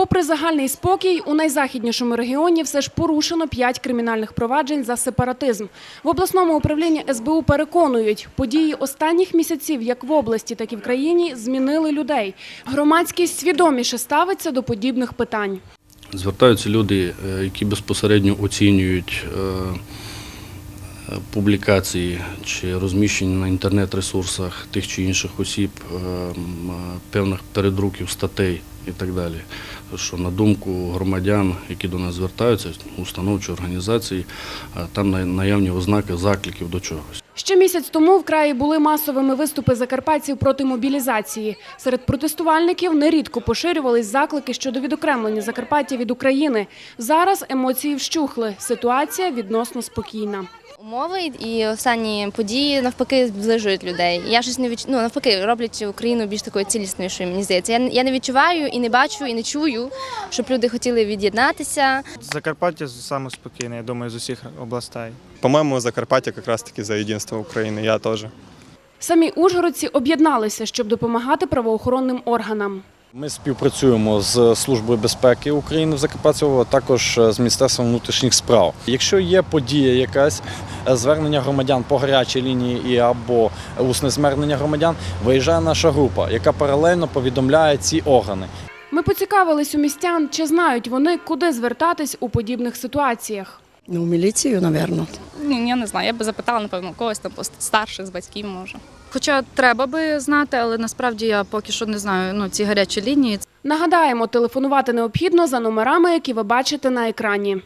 Попри загальний спокій, у найзахіднішому регіоні все ж порушено п'ять кримінальних проваджень за сепаратизм. В обласному управлінні СБУ переконують, події останніх місяців як в області, так і в країні змінили людей. Громадськість свідоміше ставиться до подібних питань. Звертаються люди, е, які безпосередньо оцінюють е, публікації чи розміщення на інтернет-ресурсах тих чи інших осіб, е, е, певних передруків статей і так далі. Що на думку громадян, які до нас звертаються, установчі організації, е, там наявні ознаки закликів до чогось. Ще місяць тому в краї були масовими виступи закарпатців проти мобілізації. Серед протестувальників нерідко поширювались заклики щодо відокремлення Закарпаття від України. Зараз емоції вщухли. Ситуація відносно спокійна. Умови і останні події навпаки зближують людей. Я щось не відч... ну, навпаки роблять Україну більш такою ціліснішою. Мені здається. Я, не- я не відчуваю і не бачу, і не чую, щоб люди хотіли від'єднатися. Закарпаття саме спокійне, я думаю, з усіх областей. По-моему, Закарпаття как раз-таки за единство Украины. Я тоже. Самі ужгородці об'єдналися, щоб допомагати правоохоронним органам. Ми співпрацюємо з Службою безпеки України в а також з Міністерством внутрішніх справ. Якщо є подія, якась е, звернення громадян по гарячій лінії і або усне звернення громадян, виїжджає наша група, яка паралельно повідомляє ці органи. Ми поцікавились у містян, чи знають вони, куди звертатись у подібних ситуаціях. Ну, в міліцію, напевно. Ні, я не знаю. Я би запитала, напевно, когось там пост- старших з батьків може. Хоча треба би знати, але насправді я поки що не знаю ну, ці гарячі лінії. Нагадаємо, телефонувати необхідно за номерами, які ви бачите на екрані.